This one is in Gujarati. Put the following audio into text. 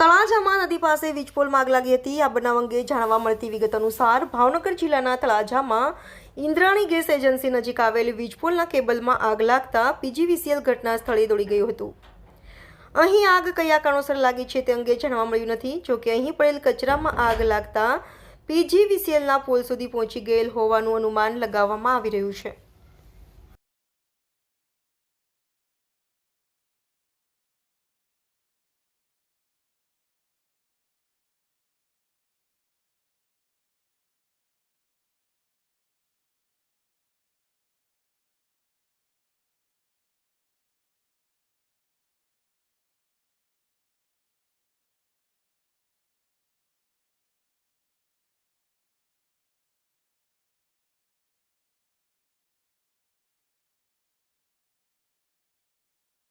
તળાજામાં નદી પાસે વીજપોલમાં આગ લાગી હતી. આ બનાવ અંગે જાણવા મળતી વિગત અનુસાર ભાવનગર જિલ્લાના તળાજામાં ઇન્દ્રાણી ગેસ એજન્સી નજીક આવેલ વીજપોલના કેબલમાં આગ લાગતા પીજીવીસીએલ ઘટના સ્થળે દોડી ગયું હતું. અહીં આગ કયા કારણોસર લાગી છે તે અંગે જાણવા મળ્યું નથી. જોકે અહીં પડેલ કચરામાં આગ લાગતા પીજીવીસીએલના પોલ સુધી પહોંચી ગયેલ હોવાનું અનુમાન લગાવવામાં આવી રહ્યું છે.